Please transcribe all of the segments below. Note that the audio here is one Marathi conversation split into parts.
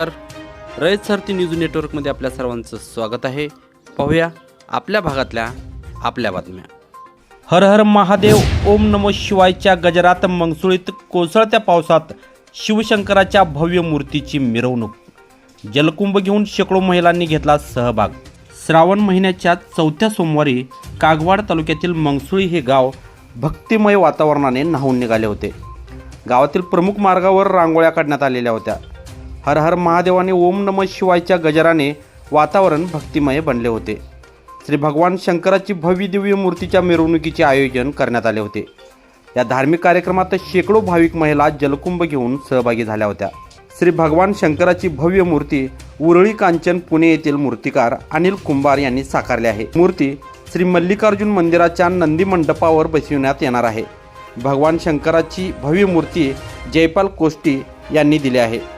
तर रयत सारथी न्यूज नेटवर्कमध्ये आपल्या सर्वांचं स्वागत आहे. पाहूया आपल्या भागातल्या आपल्या बातम्या. हर हर महादेव ओम नमो शिवायच्या गजरात मंगसुळीत कोसळत्या पावसात शिवशंकराच्या भव्य मूर्तीची मिरवणूक. जलकुंभ घेऊन शेकडो महिलांनी घेतला सहभाग. श्रावण महिन्याच्या चौथ्या सोमवारी कागवाड तालुक्यातील मंगसुळी हे गाव भक्तिमय वातावरणाने न्हावून निघाले होते. गावातील प्रमुख मार्गावर रांगोळ्या काढण्यात आलेल्या होत्या. हर हर महादेवाने ओम नम शिवायच्या गजराने वातावरण भक्तिमय बनले होते. श्री भगवान शंकराची भव्य दिव्य मूर्तीच्या मिरवणुकीचे आयोजन करण्यात आले होते. या धार्मिक कार्यक्रमात शेकडो भाविक महिला जलकुंभ घेऊन सहभागी झाल्या होत्या. श्री भगवान शंकराची भव्य मूर्ती उरळी कांचन पुणे येथील मूर्तिकार अनिल कुंभार यांनी साकारली आहे. मूर्ती श्री मल्लिकार्जुन मंदिराच्या नंदी मंडपावर बसविण्यात येणार आहे. भगवान शंकराची भव्य मूर्ती जयपाल कोष्टी यांनी दिली आहे.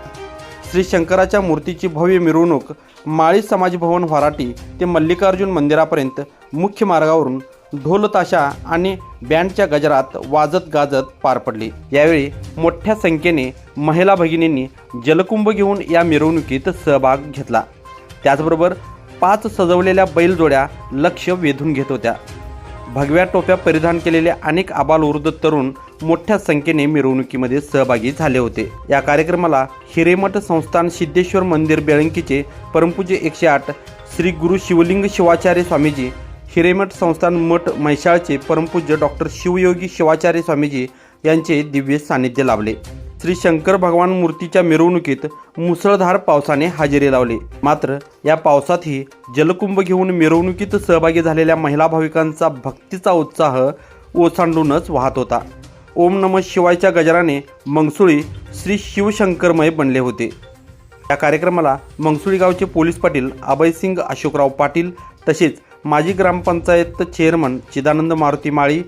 श्री शंकराच्या मूर्तीची भव्य मिरवणूक माळी समाजभवन वराटी ते मल्लिकार्जुन मंदिरापर्यंत मुख्य मार्गावरून ढोलताशा आणि बँडच्या गजरात वाजत गाजत पार पडली. यावेळी मोठ्या संख्येने महिला भगिनींनी जलकुंभ घेऊन या मिरवणुकीत सहभाग घेतला. त्याचबरोबर पाच सजवलेल्या बैलजोड्या लक्ष वेधून घेत होत्या. भगव्या टोप्या परिधान केलेले अनेक आबालवृद्ध तरुण मोठ्या संख्येने मिरवणुकीमध्ये सहभागी झाले होते. या कार्यक्रमाला हिरेमठ संस्थान सिद्धेश्वर मंदिर बेळंकीचे परमपूज्य एकशे आठ श्री गुरु शिवलिंग शिवाचार्य स्वामीजी हिरेमठ संस्थान मठ म्हैसाळचे परमपूज्य डॉक्टर शिवयोगी शिवाचार्य स्वामीजी यांचे दिव्य सानिध्य लाभले. श्री शंकर भगवान मूर्तीच्या मिरवणुकीत मुसळधार पावसाने हजेरी लावली. मात्र या पावसातही जलकुंभ घेऊन मिरवणुकीत सहभागी झालेल्या महिला भाविकांचा भक्तीचा उत्साह ओसांडूनच वाहत होता. ओम नम शिवायच्या गजराने मंगसुळी श्री शिवशंकरमय बनले होते. या कार्यक्रमाला मंगसुळी गावचे पोलीस पाटील अभयसिंग अशोकराव पाटील तसेच माजी ग्रामपंचायत चेअरमन चिदानंद मारुती माळी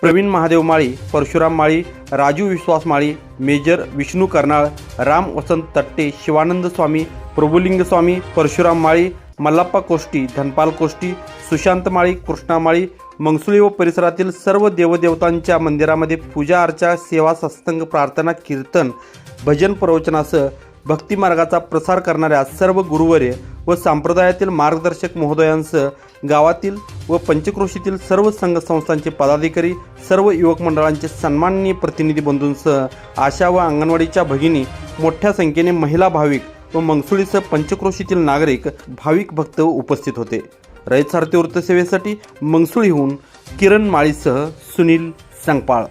प्रवीण महादेव माळी परशुराम माळी राजू विश्वास माळी मेजर विष्णू कर्नाळ राम वसंत तट्टे शिवानंद स्वामी प्रभुलिंग स्वामी परशुराम माळी मल्लाप्पा कोष्टी धनपाल कोष्टी सुशांत माळी कृष्णा माळी मंगसुळी व परिसरातील सर्व देवदेवतांच्या मंदिरामध्ये पूजा अर्चा सेवा सत्संग प्रार्थना कीर्तन भजन प्रवचनासह भक्तिमार्गाचा प्रसार करणाऱ्या सर्व गुरुवर्य व संप्रदायातील मार्गदर्शक महोदयांसह गावातील व पंचक्रोशीतील सर्व संघ संस्थांचे पदाधिकारी सर्व युवक मंडळांचे सन्माननीय प्रतिनिधी बंधूंसह आशा व अंगणवाडीच्या भगिनी मोठ्या संख्येने महिला भाविक व मंगसुळीसह पंचक्रोशीतील नागरिक भाविक भक्त उपस्थित होते. रयत सारथी वृत्तसेवेसाठी मंगसुळीहून किरण माळीसह सुनील संगपाळ.